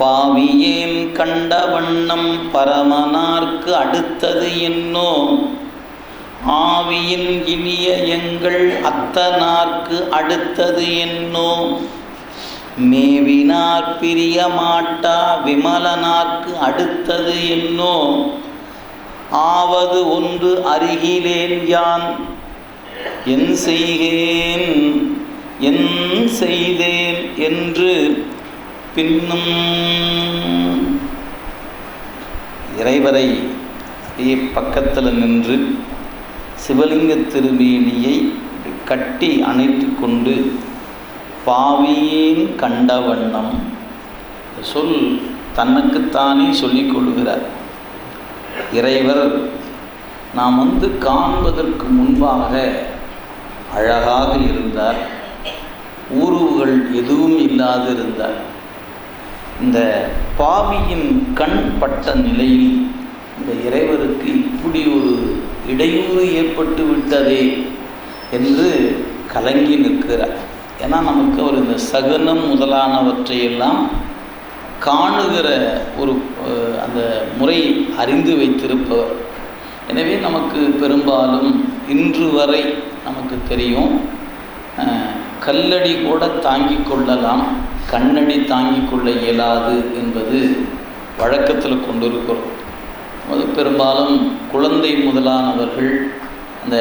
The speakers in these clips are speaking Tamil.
பாவியேன் கண்ட வண்ணம் பரமனார்க்கு அடுத்தது என்னோ? ஆவியின் இனிய எங்கள் அத்தனார்க்கு அடுத்தது என்னோ? மேவினார் பிரிய மாட்டா விமலனார்க்கு அடுத்தது என்னோ? ஆவது ஒன்று அருகிலேன் யான். என் செய்கேன் என் செய்தேன் என்று பின்னும் இறைவரை பக்கத்தில் நின்று சிவலிங்க திருமேனியை கட்டி அணைத்து கொண்டு பாவியேன் கண்ட வண்ணம் சொல் தனக்குத்தானே சொல்லிக் கொள்கிறார் இறைவர் நாம் வந்து காண்பதற்கு முன்பாக அழகாக இருந்தார். ஊருவுகள் எதுவும் இல்லாது இருந்தார் இந்த பாவியின் கண் பட்ட நிலையில் இந்த இறைவருக்கு இப்படி ஒரு இடையூறு ஏற்பட்டு விட்டதே என்று கலங்கி நிற்கிறார். ஏன்னா நமக்கு அவர் இந்த சகுனம் முதலானவற்றையெல்லாம் காணுகிற ஒரு அந்த முறை அறிந்து வைத்திருப்பவர். எனவே நமக்கு பெரும்பாலும் இன்று வரை நமக்கு தெரியும் கல்லடி கூட தாங்கிக் கொள்ளலாம். கண்ணடி தாங்கிக் கொள்ள இயலாது என்பது வழக்கத்தில் கொண்டிருக்கிறோம். அது பெரும்பாலும் குழந்தை முதலானவர்கள் அந்த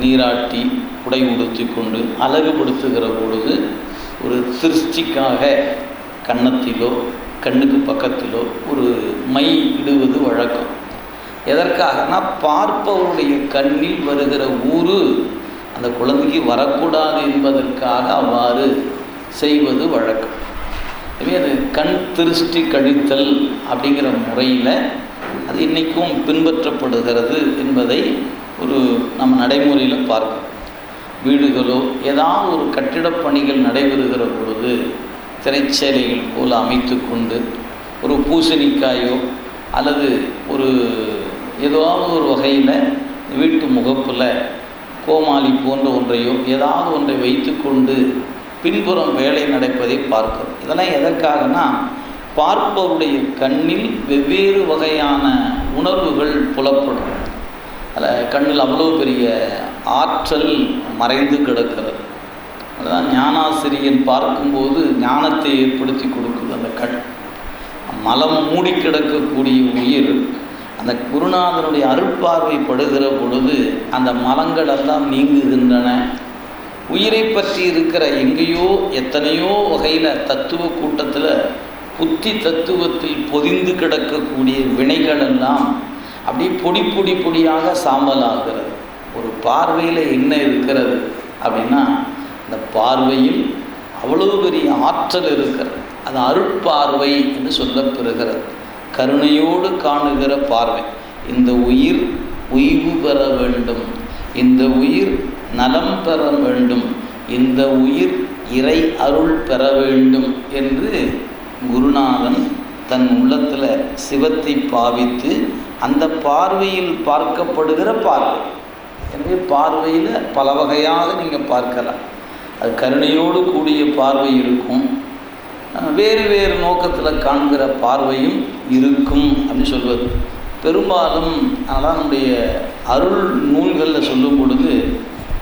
நீராட்டி உடை உடுத்தி கொண்டு அழகுபடுத்துகிற பொழுது ஒரு திருஷ்டிக்காக கன்னத்திலோ கண்ணுக்கு பக்கத்திலோ ஒரு மை இடுவது வழக்கம். எதற்காகனா பார்ப்பவருடைய கண்ணில் வருகிற ஊறு அந்த குழந்தைக்கு வரக்கூடாது என்பதற்காக அவ்வாறு செய்வது வழக்கம். எனவே அது கண் திருஷ்டி கழித்தல் அப்படிங்கிற முறையில் அது இன்றைக்கும் பின்பற்றப்படுகிறது என்பதை ஒரு நம்ம நடைமுறையில் பார்க்கும் வீடுகளோ ஏதாவது ஒரு கட்டிடப் பணிகள் நடைபெறுகிற பொழுது திரைச்சேலைகள் போல் அமைத்து கொண்டு ஒரு பூசணிக்காயோ அல்லது ஒரு ஏதாவது ஒரு வகையில் வீட்டு முகப்பில் கோமாளி போன்ற ஒன்றையோ ஏதாவது ஒன்றை வைத்துக்கொண்டு பின்புறம் வேலை நடப்பதை பார்க்கிறோம் இதெல்லாம் எதற்காகனா பார்ப்பவருடைய கண்ணில் வெவ்வேறு வகையான உணர்வுகள் புலப்படும். அதில் கண்ணில் அவ்வளோ பெரிய ஆற்றல் மறைந்து கிடக்கிறது. அதுதான் ஞானாசிரியன் பார்க்கும்போது ஞானத்தை ஏற்படுத்தி கொடுக்குது அந்த கண். மலம் மூடி கிடக்கக்கூடிய உயிர் அந்த குருநாதனுடைய அருட்பார்வை படுகிற பொழுது அந்த மலங்கள் எல்லாம் நீங்குகின்றன. உயிரை பற்றி இருக்கிற எங்கேயோ எத்தனையோ வகையில் தத்துவ கூட்டத்தில் புத்தி தத்துவத்தில் பொதிந்து கிடக்கக்கூடிய வினைகள் எல்லாம் அப்படியே பொடி பொடி பொடியாக சாம்பலாகிறது. ஒரு பார்வையில் என்ன இருக்கிறது அப்படின்னா அந்த பார்வையில் அவ்வளவு பெரிய ஆற்றல் இருக்கிறது. அது அருட்பார்வை என்று சொல்லப்பெறுகிறது கருணையோடு காணுகிற பார்வை. இந்த உயிர் உய்வு பெற வேண்டும். இந்த உயிர் நலம் பெற வேண்டும். இந்த உயிர் இறை அருள் பெற வேண்டும் என்று குருநாதன் தன் உள்ளத்தில் சிவத்தை பாவித்து அந்த பார்வையில் பார்க்கப்படுகிற பார்வை. எனவே பார்வையில் பல வகையாக நீங்கள் பார்க்கலாம். அது கருணையோடு கூடிய பார்வை இருக்கும். வேறு வேறு நோக்கத்தில் காண்கிற பார்வையும் இருக்கும் அப்படின்னு சொல்வது. பெரும்பாலும் அதான் நம்முடைய அருள் நூல்களில் சொல்லும் பொழுது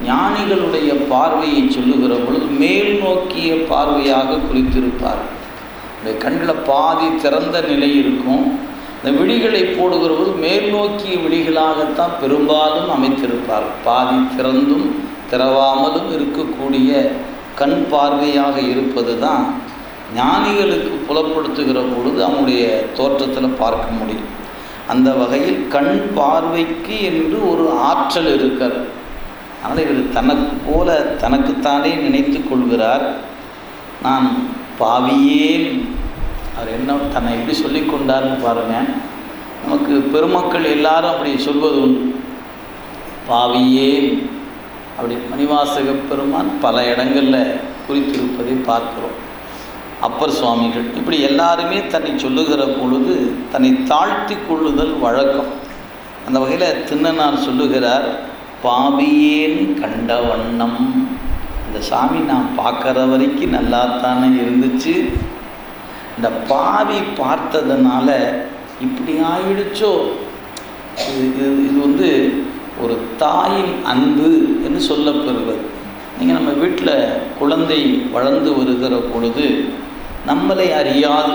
ஞானிகளுடைய பார்வையை சொல்லுகிற பொழுது மேல் நோக்கிய பார்வையாக குறித்திருப்பார் இந்த கண்ணில் பாதி திறந்த நிலை இருக்கும். இந்த விழிகளை போடுகிற போது மேல் நோக்கிய விழிகளாகத்தான் பெரும்பாலும் அமைத்திருப்பார். பாதி திறந்தும் திறவாமலும் இருக்கக்கூடிய கண் பார்வையாக இருப்பது தான் ஞானிகளுக்கு புலப்படுத்துகிற பொழுது அவனுடைய தோற்றத்தில் பார்க்க முடியும். அந்த வகையில் கண் பார்வைக்கு என்று ஒரு ஆற்றல் இருக்கிறது அதனால் இவர் தனக்கு போல தனக்குத்தானே நினைத்து கொள்கிறார். நான் பாவியேன். அவர் என்ன தன்னை எப்படி சொல்லி கொண்டார்னு பாருங்கள் நமக்கு பெருமக்கள் எல்லாரும் அப்படி சொல்வது உண்டு. பாவியேன். அப்படி மணிவாசக பெருமான் பல இடங்களில் குறித்திருப்பதை பார்க்கிறோம். அப்பர் சுவாமிகள் இப்படி எல்லாருமே தன்னை சொல்லுகிற பொழுது தன்னை தாழ்த்தி கொள்ளுதல் வழக்கம். அந்த வகையில் திண்ணனார் சொல்லுகிறார் பாவியேன் கண்ட வண்ணம் இந்த சாமி நான் பார்க்குற வரைக்கும் நல்லாத்தானே இருந்துச்சு. இந்த பாவி பார்த்ததுனால இப்படி ஆயிடுச்சோ? இது இது இது வந்து ஒரு தாயின் அன்பு என்று சொல்லப்பெறுவது நீங்கள் நம்ம வீட்டில் குழந்தை வளர்ந்து வருகிற பொழுது நம்மளை அறியாது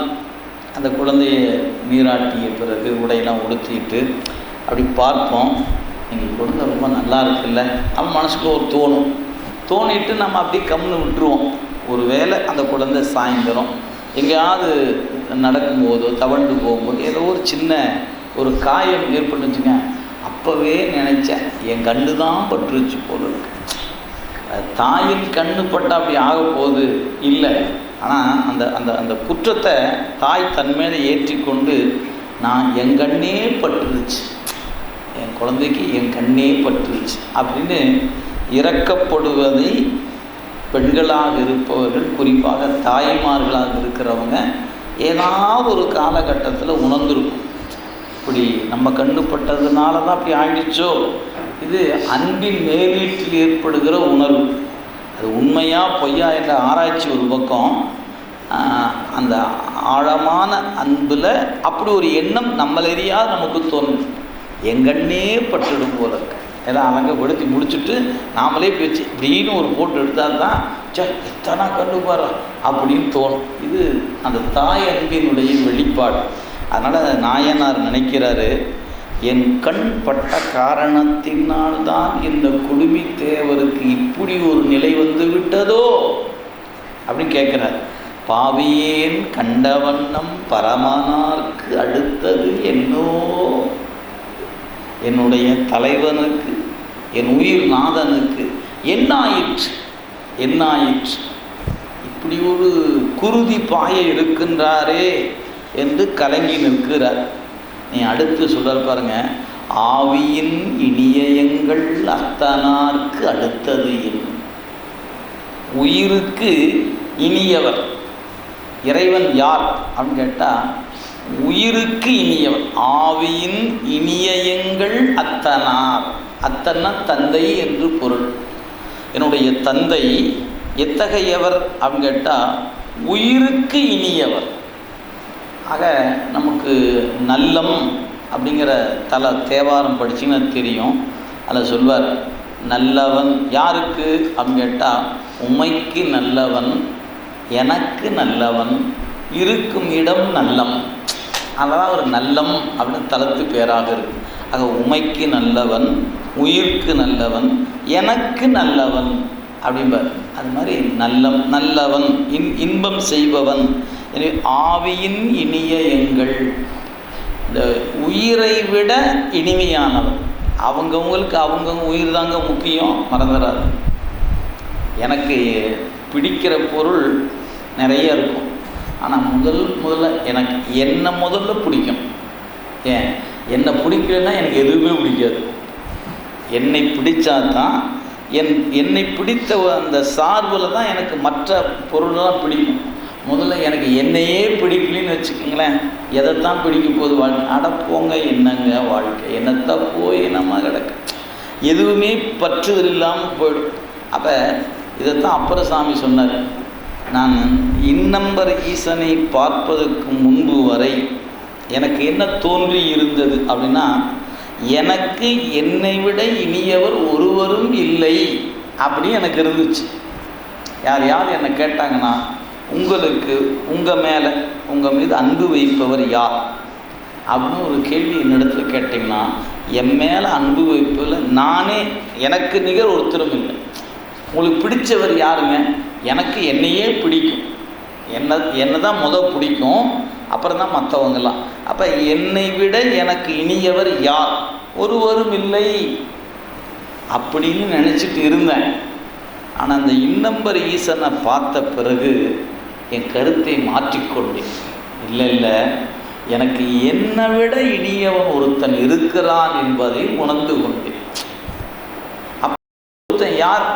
அந்த குழந்தைய நீராட்டிய பிறகு உடையெல்லாம் உடுத்திட்டு அப்படி பார்ப்போம். நீங்கள் குழந்தை ரொம்ப நல்லா இருக்குல்ல? அவன் மனசுக்குள்ள ஒரு தோணும். தோணிட்டு நம்ம அப்படியே கம்னு விட்டுருவோம். ஒரு வேளை அந்த குழந்தை சாயந்தரம் எங்கேயாவது நடக்கும்போதோ தவண்டு போகும்போது ஏதோ ஒரு சின்ன ஒரு காயம் ஏற்பட்டுச்சுங்க. அப்போவே நினச்சேன் என் கண்ணு தான் பட்டுருச்சு போல இருக்கு. அது தாயின் கண்ணு பட்டா அப்படி ஆக போகுது. இல்லை. ஆனால் அந்த அந்த அந்த குற்றத்தை தாய் தன் மேலே ஏற்றிக்கொண்டு நான் என் கண்ணே பட்டுருச்சு. என் குழந்தைக்கு என் கண்ணே பற்றுச்சு அப்படின்னு இறக்கப்படுவதை பெண்களாக இருப்பவர்கள் குறிப்பாக தாய்மார்களாக இருக்கிறவங்க ஏதாவது ஒரு காலகட்டத்தில் உணர்ந்திருக்கும். இப்படி நம்ம கண்ணுப்பட்டதுனால தான் அப்படி ஆயிடுச்சோ? இது அன்பின் மேலீட்டில் ஏற்படுகிற உணர்வு. அது உண்மையாக பொய்யா என்ற ஆராய்ச்சி ஒரு பக்கம். அந்த ஆழமான அன்பில் அப்படி ஒரு எண்ணம் நம்மளெறியாது நமக்கு தோணும் எங்கண்ணே பட்டுடும் போல இருக்கு. எல்லாம் அலங்கப்படுத்தி முடிச்சுட்டு நாமளே பேச்சு இப்படின்னு ஒரு போட்டு எடுத்தால் தான் சே இத்தனை கண்டு பாரு அப்படின்னு தோணும். இது அந்த தாய் அன்பினுடைய வெளிப்பாடு. அதனால் நாயனார் நினைக்கிறாரு என் கண் பட்ட காரணத்தினால் தான் இந்த குடுமி தேவருக்கு இப்படி ஒரு நிலை வந்து விட்டதோ? அப்படின்னு கேட்குறார். பாவியேன் கண்டவண்ணம் பரமானார்க்கு அடுத்தது என்னோ? என்னுடைய தலைவனுக்கு என் உயிர் நாதனுக்கு என்ன ஆயிற்று என்ன ஆயிற்று இப்படி ஒரு குருதி பாய இருக்கின்றாரே என்று கலங்கி நிற்கிறார். நீ அடுத்து சொல்றார் பாருங்க ஆவியின் இனியங்கள் அத்தனார்க்கு அடுத்தது என்ன? உயிருக்கு இனியவர். இறைவன் யார்? அப்படின்னு கேட்டால் உயிருக்கு இனியவர் ஆவியின் இனியங்கள் அத்தனார். அத்தன்னா தந்தை என்று பொருள். என்னுடைய தந்தை எத்தகையவர் அப்படின்னு கேட்டால் உயிருக்கு இனியவர். ஆக நமக்கு நல்லம் அப்படிங்கிற தல தேவாரம் படிச்சிங்கன்னா தெரியும். அதில் சொல்வார் நல்லவன் யாருக்கு? அப்படின்னு கேட்டால் உமைக்கு நல்லவன் எனக்கு நல்லவன் இருக்கும் இடம் நல்லம். அதெல்லாம் ஒரு நல்லம் அப்படின்னு தளத்து பேராக இருக்கு. ஆக உமைக்கு நல்லவன் உயிர்க்கு நல்லவன் எனக்கு நல்லவன் அப்படிம்பார். அது மாதிரி நல்லம் நல்லவன் இன் இன்பம் செய்பவன். எனவே ஆவியின் இனிய எங்கள் இந்த உயிரை விட இனிமையானவன். அவங்கவுங்களுக்கு அவங்கவுங்க உயிர் தாங்க முக்கியம் மறந்துடாது எனக்கு பிடிக்கிற பொருள் நிறைய இருக்கும். ஆனால் முதல் முதல்ல எனக்கு என்னை முதல்ல பிடிக்கும். ஏன்? என்னை பிடிக்கலன்னா எனக்கு எதுவுமே பிடிக்காது. என்னை பிடிச்சா தான் என் என்னை பிடித்த அந்த சார்பில் தான் எனக்கு மற்ற பொருள்லாம் பிடிக்கும். முதல்ல எனக்கு என்னையே பிடிக்கலன்னு வச்சுக்கோங்களேன். எதைத்தான் பிடிக்க போகுது? வாழ்க்கை அட போங்க என்னங்க வாழ்க்கை? என்னத்தான் போய் நம்ம கிடக்கு? எதுவுமே பற்றுதல் இல்லாமல் போயிடும். அப்போ இதைத்தான் அப்பரசாமி சொன்னார். நான் இன்னம்பர் ஈசனை பார்ப்பதற்கு முன்பு வரை எனக்கு என்ன தோன்றி இருந்தது அப்படின்னா எனக்கு என்னை விட இனியவர் ஒருவரும் இல்லை அப்படி எனக்கு இருந்துச்சு. யார் யார் என்னை கேட்டாங்கன்னா உங்களுக்கு உங்கள் மேலே உங்கள் மீது அன்பு வைப்பவர் யார்? அப்படின்னு ஒரு கேள்வி என்னிடத்துல கேட்டிங்கன்னா என் மேலே அன்பு வைப்பதில் நானே எனக்கு நிகர் ஒருத்தரும் இல்லை. உங்களுக்கு பிடிச்சவர் யாருங்க? எனக்கு என்னையே பிடிக்கும். என்ன என்னை தான் முத பிடிக்கும் அப்புறம் தான் மற்றவங்கெல்லாம் அப்போ என்னை விட எனக்கு இனியவர் யார்? ஒருவரும் இல்லை அப்படின்னு நினச்சிட்டு இருந்தேன். ஆனால் அந்த இன்னம்பர் ஈசனை பார்த்த பிறகு என் கருத்தை மாற்றிக்கொண்டேன். இல்லை இல்லை எனக்கு என்னை விட இனியவன் ஒருத்தன் இருக்கிறான் என்பதை உணர்ந்து கொண்டேன். அப்ப ஒருத்தன் யார்?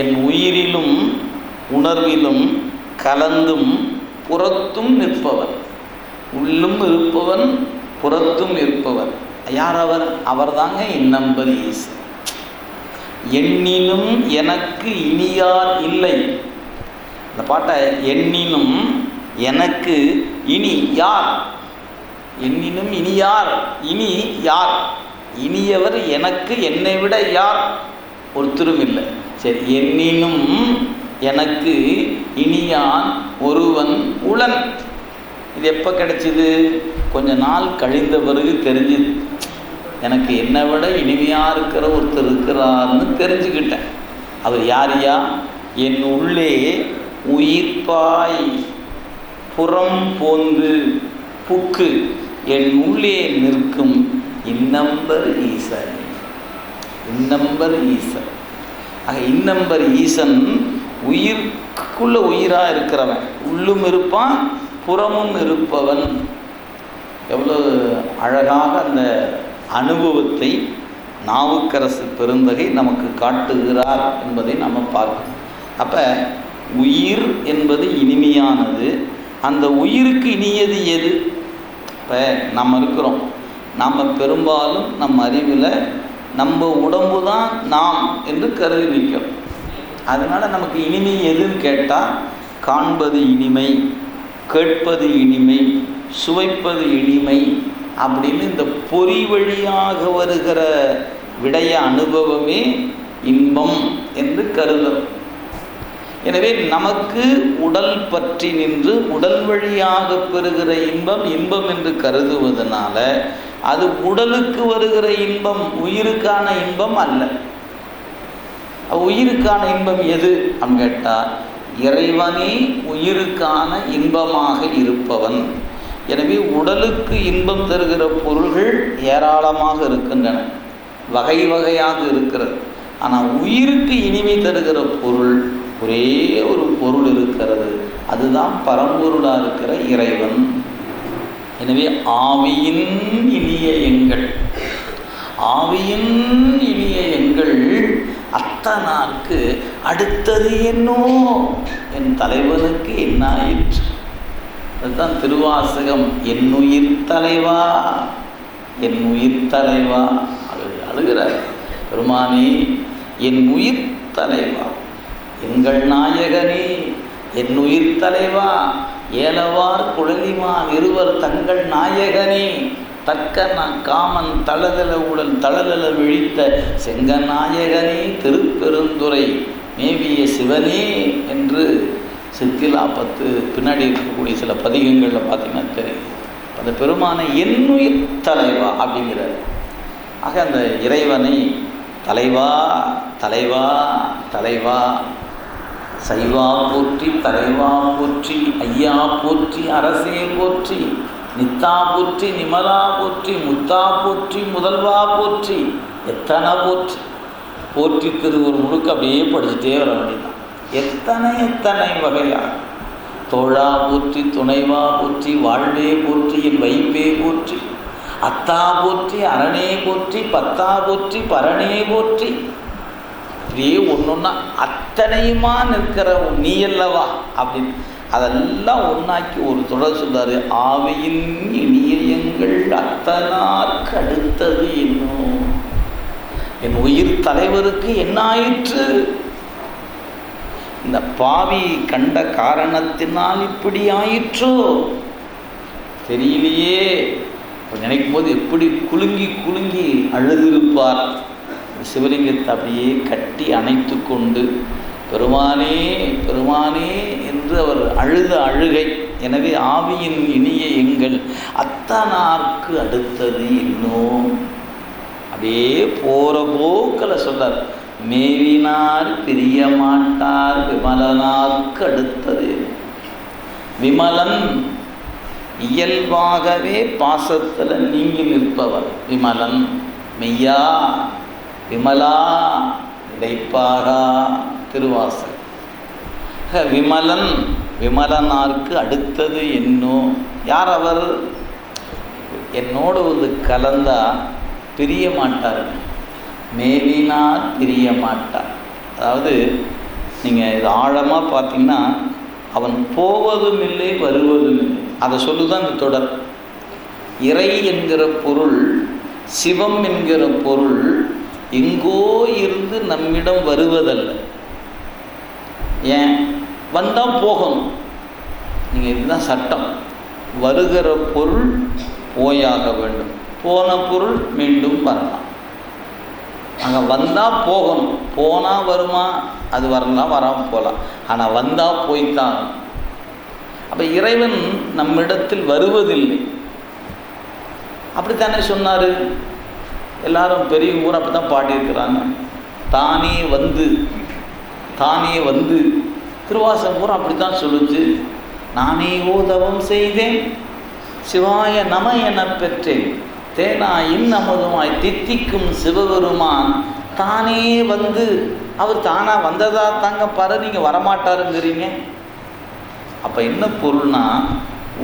என் உயிரிலும் உணர்விலும் கலந்தும் புறத்தும் நிற்பவன். உள்ளும் இருப்பவன் புறத்தும் இருப்பவன் யார் அவர்? அவர்தாங்க இன்னம்பர் ஈசன் எண்ணினும் எனக்கு இனியார் இல்லை. இந்த பாட்டை எண்ணினும் எனக்கு இனி யார்? என்னினும் இனி யார்? இனி யார்? இனியவர் எனக்கு என்னை விட யார்? ஒருத்தரும் இல்லை. சரி என்னினும் எனக்கு இனியான் ஒருவன் உளன். இது எப்போ கிடைச்சிது? கொஞ்ச நாள் கழிந்த பிறகு தெரிஞ்சுது. எனக்கு என்னை விட இனிமையாக இருக்கிற ஒருத்தர் இருக்கிறார்னு தெரிஞ்சுக்கிட்டேன். அவர் யாரியா என் உள்ளே உயிர்ப்பாய் புறம் போந்து புக்கு. என் உள்ளே நிற்கும் இன்னம்பர் ஈசன். இன்னம்பர் ஈசன். ஆக இன்னம்பர் ஈசன் உயிர்க்குள்ள உயிராக இருக்கிறவன். உள்ளும் இருப்பான் புறமும் இருப்பவன். எவ்வளோ அழகாக அந்த அனுபவத்தை நாவுக்கரசு பெருந்தகை நமக்கு காட்டுகிறார் என்பதை நம்ம பார்க்கணும். அப்போ உயிர் என்பது இனிமையானது. அந்த உயிருக்கு இனியது எது? இப்போ நம்ம இருக்கிறோம். நம்ம பெரும்பாலும் நம் அறிவில் நம்ம உடம்பு தான் நாம் என்று கருதி நிற்கிறோம். அதனால் நமக்கு இனிமை எதுன்னு கேட்டால் காண்பது இனிமை கேட்பது இனிமை சுவைப்பது இனிமை அப்படின்னு இந்த பொறி வழியாக வருகிற விடைய அனுபவமே இன்பம் என்று கருதும். எனவே நமக்கு உடல் பற்றி நின்று உடல் வழியாக பெறுகிற இன்பம் இன்பம் என்று கருதுவதனால அது உடலுக்கு வருகிற இன்பம் உயிருக்கான இன்பம் அல்ல. உயிருக்கான இன்பம் எது? அப்படின்னு கேட்டால் இறைவனே உயிருக்கான இன்பமாக இருப்பவன். எனவே உடலுக்கு இன்பம் தருகிற பொருள்கள் ஏராளமாக இருக்கின்றன. வகை வகையாக இருக்கிறது. ஆனால் உயிருக்கு இனிமை தருகிற பொருள் ஒரே ஒரு பொருள் இருக்கிறது. அதுதான் பரம்பொருளாக இருக்கிற இறைவன். எனவே ஆவியின் இனிய எங்கள். ஆவியின் இனிய எங்கள் அத்தனாருக்கு அடுத்தது என்னோ? என் தலைவனுக்கு என்ன ஆயிற்று அதுதான் திருவாசகம். என் உயிர் தலைவா? என் உயிர் தலைவா? அழு அழுகிறார். பெருமானே என் உயிர் தலைவா. எங்கள் நாயகனே என் உயிர் தலைவா. ஏலவார் குழலிமான் இருவர் தங்கள் நாயகனே. தக்க நான் காமன் தளதல உடல் தளதல விழித்த செங்கநாயகனே திருப்பெருந்துரை மேவிய சிவனே என்று சித்திலாபத்து பின்னாடி இருக்கக்கூடிய சில பதிகங்களில் பார்த்தீங்கன்னா தெரியும் அந்த பெருமானை என்னுயிர் தலைவா அப்படிங்கிறார். ஆக அந்த இறைவனை தலைவா தலைவா தலைவா சைவா போற்றி தலைவா போற்றி ஐயா போற்றி அரசே போற்றி நித்தா போற்றி நிமலா போற்றி முத்தா போற்றி முதல்வா போற்றி எத்தனை போற்றி போற்றி திருவூர் முழுக்க அப்படியே படிச்சுட்டே வர வேண்டியதான் எத்தனை எத்தனை வகையா? தோழா போற்றி துணைவா போற்றி வாழ்வே போற்றி என் வைப்பே போற்றி அத்தா போற்றி அரணே போற்றி பத்தா போற்றி பரணே போற்றி இப்படியே ஒன்றொன்னா அத்தனையுமா நிற்கிற நீ அல்லவா? அப்படின்னு அதெல்லாம் ஒன்றாக்கி ஒரு தொடர் சொல்றாரு ஆவியின் இனியங்கள் அத்தனார்க்கு அடுத்தது என்னும். என் உயிர் தலைவருக்கு என்ன ஆயிற்று இந்த பாவி கண்ட காரணத்தினால் இப்படி ஆயிற்றோ? தெரியலையே. நினைக்கும் போது எப்படி குலுங்கி குலுங்கி அழுதிருப்பார் சிவலிங்கத்தை அப்படியே கட்டி அணைத்து கொண்டு பெருமானே பெருமானே என்று அவர் அழுத அழுகை. எனவே ஆவியின் இனிய எங்கள் அத்தனார்க்கு அடுத்தது இன்னும். அப்படியே போகிற போக்கில் சொல்றார் மேவினார் பிரிய மாட்டார் விமலனார்க்கு அடுத்தது. விமலன் இயல்பாகவே பாசத்தில் நீங்கி நிற்பவர். விமலன் மெய்யா விமலா இடைப்பாகா திருவாசல். விமலன் விமலனார்க்கு அடுத்தது என்னோ? யார் அவர்? என்னோடு வந்து கலந்தா பிரிய மாட்டார். மேவினார் பிரிய மாட்டார். அதாவது நீங்கள் இது ஆழமாக பார்த்தீங்கன்னா அவன் போவதும் இல்லை வருவதும் இல்லை அதை சொல்லுதான் இந்த தொடர். இறை என்கிற பொருள் சிவம் என்கிற பொருள் எங்கோ இருந்து நம்மிடம் வருவதல்ல. ஏன்? வந்தால் போகணும் நீங்கள் இதுதான் சட்டம். வருகிற பொருள் போயாக வேண்டும். போன பொருள் மீண்டும் வரலாம். அங்கே வந்தால் போகணும் போனால் வருமா? அது வரலாம் வராமல் போகலாம் ஆனால் வந்தால் போய்த்தான். அப்போ இறைவன் நம்மிடத்தில் வருவதில்லை. அப்படித்தானே சொன்னார்? எல்லாரும் பெரியவங்க கூட அப்படி தான் பாடியிருக்கிறாங்க. தானே வந்து தானே வந்து திருவாசகம் பூரா அப்படித்தான் சொல்லுச்சு. நானே ஓதவம் செய்தேன் சிவாய நம என பெற்றேன். தேனா இன்னமுதமாய் தித்திக்கும் சிவபெருமான் தானே வந்து அவர் தானா வந்ததா தாங்க பாரு நீங்கள் வரமாட்டாருங்கிறீங்க. அப்போ என்ன பொருள்னா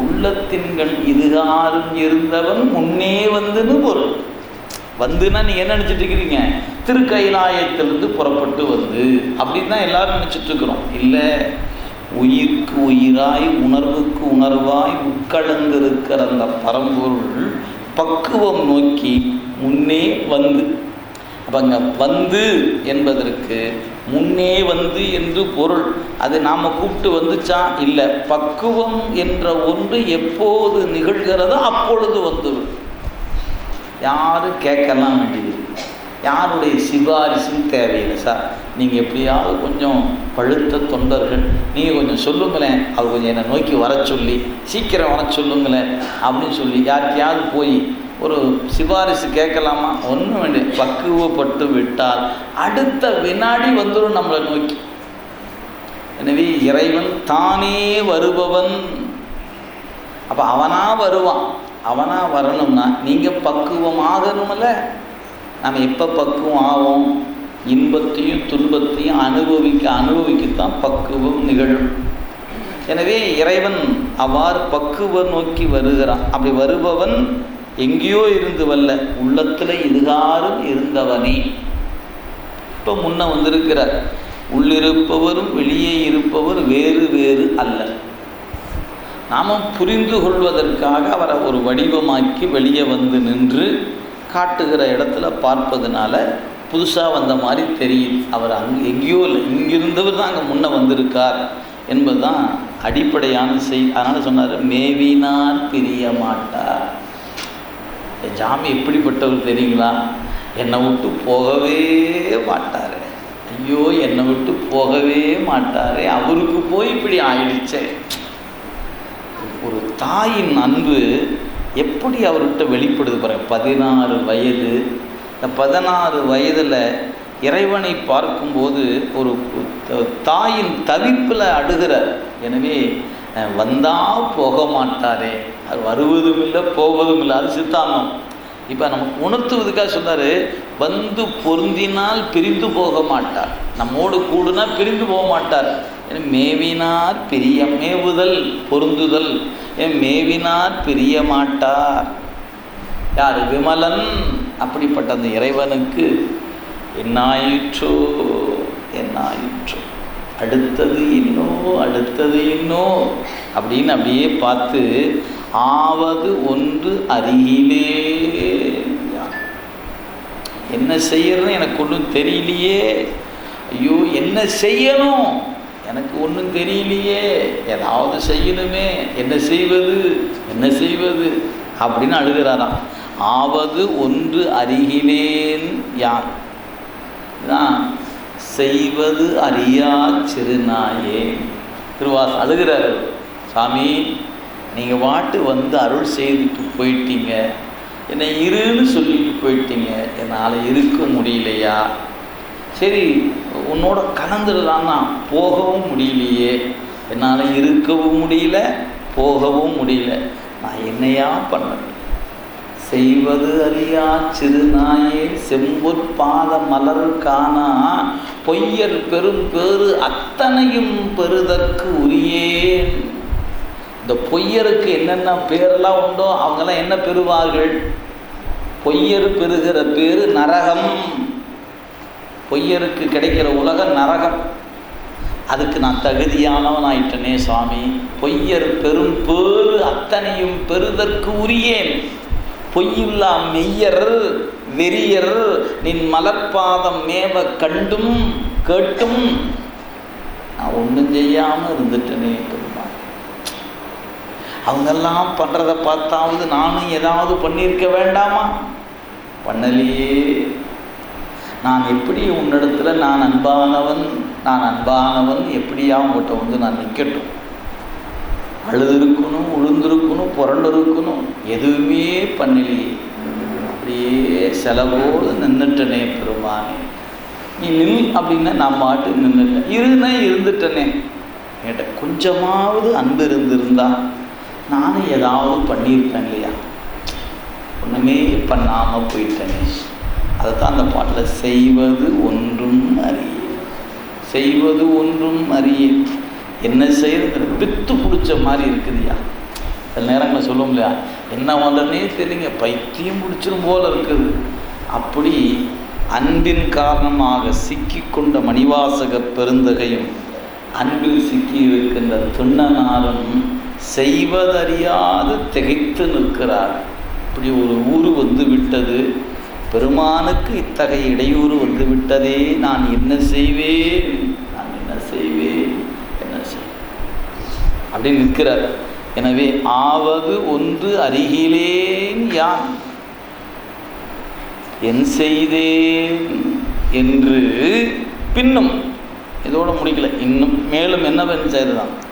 உள்ளத்தின்கள் இதுகாரும் இருந்தவன் முன்னே வந்துன்னு பொருள். வந்துன்னா நீங்கள் என்ன நினச்சிட்டு இருக்கிறீங்க? திருக்கைலாயத்திலிருந்து புறப்பட்டு வந்து அப்படின்னு தான் எல்லாரும் நினச்சிட்டு இருக்கிறோம். இல்லை உயிர்க்கு உயிராய் உணர்வுக்கு உணர்வாய் உட்கலந்திருக்கிற அந்த பரம்பொருள் பக்குவம் நோக்கி முன்னே வந்து. அப்போ அங்கே வந்து என்பதற்கு முன்னே வந்து என்று பொருள். அது நாம் கூப்பிட்டு வந்துச்சா? இல்லை பக்குவம் என்ற ஒன்று எப்போது நிகழ்கிறதோ அப்பொழுது வந்துவிடும். யாரும் கேட்கலாம் வேண்டியது? யாருடைய சிபாரிசும் தேவையில்லை சார். நீங்கள் எப்படியாவது கொஞ்சம் பழுத்த தொண்டர்கள் நீங்கள் கொஞ்சம் சொல்லுங்களேன் அவர் கொஞ்சம் என்னை நோக்கி வர சொல்லி சீக்கிரம் வர சொல்லுங்களேன் அப்படின்னு சொல்லி யாருக்கையாவது போய் ஒரு சிபாரிசு கேட்கலாமா? ஒன்றும் வேண்டிய பக்குவப்பட்டு விட்டால் அடுத்த வினாடி வந்துடும் நம்மளை நோக்கி. எனவே இறைவன் தானே வருபவன். அப்போ அவனாக வருவான். அவனாக வரணும்னா நீங்கள் பக்குவம் ஆகணும்ல நம்ம எப்போ பக்குவம் ஆகும் இன்பத்தையும் துன்பத்தையும் அனுபவிக்க அனுபவிக்கத்தான் பக்குவம் நிகழும். எனவே இறைவன் அவ்வாறு பக்குவ நோக்கி வருகிறான். அப்படி வருபவன் எங்கேயோ இருந்து வல்ல உள்ளத்தில் இதுகாரும் இருந்தவனே. இப்போ முன்ன வந்திருக்கிறார். உள்ளிருப்பவரும் வெளியே இருப்பவர் வேறு வேறு அல்ல. நாம் புரிந்து கொள்வதற்காக அவரை ஒரு வடிவமாக்கி வெளியே வந்து நின்று காட்டுகிற இடத்துல பார்ப்பதுனால புதுசாக வந்த மாதிரி தெரியுது. அவர் அங்கே எங்கேயோ இல்லை இங்கிருந்தவர் தான் அங்கே முன்ன வந்திருக்கார் என்பது தான் அடிப்படையான செய் அதனால் சொன்னார் மேவினார் பிரிய மாட்டார் என் ஜாமி எப்படிப்பட்டவர் தெரியுங்களா? என்னை விட்டு போகவே மாட்டார். ஐயோ என்னை விட்டு போகவே மாட்டார் அவருக்கு போய் இப்படி ஆயிடுச்சே. தாயின் அன்பு எப்படி அவர்கிட்ட வெளிப்படுது பாருங்க. பதினாறு வயது. இந்த பதினாறு வயதில் இறைவனை பார்க்கும்போது ஒரு தாயின் தவிப்பில் அடுகிறார் எனவே வந்தால் போக மாட்டாரே. அது வருவதும் இல்லை போவதும் இல்லை. அது சித்தாந்தம். இப்போ நம்ம உணர்த்துவதுக்காக சொன்னார் வந்து பொருந்தினால் பிரிந்து போக மாட்டார். நம்மோடு கூடுனா பிரிந்து போக மாட்டார். மேவினார் பிரிய மேவுதல் பொருந்துதல். மேவினார் பிரிய மாட்டார் யார் விமலன்? அப்படிப்பட்ட அந்த இறைவனுக்கு என்னாயிற்றோ? என்னாயிற்றோ? அடுத்தது இன்னோ? அடுத்தது இன்னோ? அப்படின்னு அப்படியே பார்த்து ஆவது ஒன்று அருகிலே என்ன செய்யறதுன்னு எனக்கு ஒன்றும் தெரியலையே. ஐயோ என்ன செய்யணும்? எனக்கு ஒன்றும் தெரியலையே. ஏதாவது செய்யணுமே. என்ன செய்வது? என்ன செய்வது? அப்படின்னு அழுகிறாராம். ஆவது ஒன்று அறிகிறேன் யான். தான் செய்வது அறியா சிறுநாயே. திருவாஸ் அழுகிறார். சாமி நீங்கள் வாட்டு வந்து அருள் செய்துட்டு போயிட்டீங்க. என்னை இருன்னு சொல்லிட்டு போயிட்டீங்க. என்னால் இருக்க முடியலையா? சரி உன்னோட கலந்துடலான்னா போகவும் முடியலையே. என்னால் இருக்கவும் முடியல போகவும் முடியல. நான் என்னையா பண்ணேன் செய்வது அறியா சிறுநாயே செம்பொற்பாத மலர் காணா. பொய்யர் பெரும் பேறு அத்தனையும் பெறுதற்கு உரியேன். இந்த பொய்யருக்கு என்னென்ன பேரெல்லாம் உண்டோ அவங்கெல்லாம் என்ன பெறுவார்கள்? பொய்யர் பெறுகிற பேரு நரகம். பொய்யருக்கு கிடைக்கிற உலக நரகம். அதுக்கு நான் தகுதியானவன் ஆயிட்டனே சுவாமி. பொய்யர் பெரும் பேறு அத்தனையும் பெறுதற்கு உரியேன். பொய்யில்லா மெய்யர் வெறியர் நின் மலர்பாதம் மேவ கண்டும் கேட்டும். நான் ஒன்றும் செய்யாமல் இருந்துட்டேனே பெருமாள். அவங்கெல்லாம் பண்ணுறதை பார்த்தாவது நானும் ஏதாவது பண்ணியிருக்க வேண்டாமா? பண்ணலையே. நான் எப்படி உன்னிடத்துல நான் அன்பானவன் நான் அன்பானவன் எப்படியா உங்கள்கிட்ட வந்து நான் நிற்கட்டும் அழுதுருக்கணும் உளுந்திருக்கணும் புரண்டிருக்கணும் எதுவுமே பண்ணலையே. அப்படியே செலவோடு நின்றுட்டனே பெருமானே. நீ நில் அப்படின்னா நான் பாட்டு நின்றுட்டேன் இருந்தே இருந்துட்டனே. கேட்ட கொஞ்சமாவது அன்பு இருந்திருந்தா நானும் ஏதாவது பண்ணியிருப்பேன் இல்லையா? ஒன்றுமே பண்ணாமல் போயிட்டனே. அதை தான் அந்த பாட்டில் செய்வது ஒன்றும் அறிய. செய்வது ஒன்றும் அறிய. என்ன செய்யுதுங்கிற பித்து பிடிச்ச மாதிரி இருக்குதுயா சில நேரங்களில் சொல்லும் இல்லையா? என்ன வந்தனே தெரியுங்க பைத்தியம் பிடிச்சிரும் போல் இருக்குது. அப்படி அன்பின் காரணமாக சிக்கிக்கொண்ட மணிவாசக பெருந்தகையும் அன்பில் சிக்கி இருக்கின்ற துண்ணனாரும் செய்வதறியாது திகைத்து நிற்கிறார். இப்படி ஒரு ஊர் வந்து விட்டது. பெருமானுக்கு இத்தகைய இடையூறு வந்துவிட்டதே நான் என்ன செய்வேன்? நான் என்ன செய்வேன்? என்ன செய்வேன்? அப்படி நிற்கிறார். எனவே ஆவது ஒன்று அருகிலேன் யான். என் செய்தேன் என்று பின்னும். இதோடு முடிக்கல. இன்னும் மேலும் என்னவென்று செய்ததான்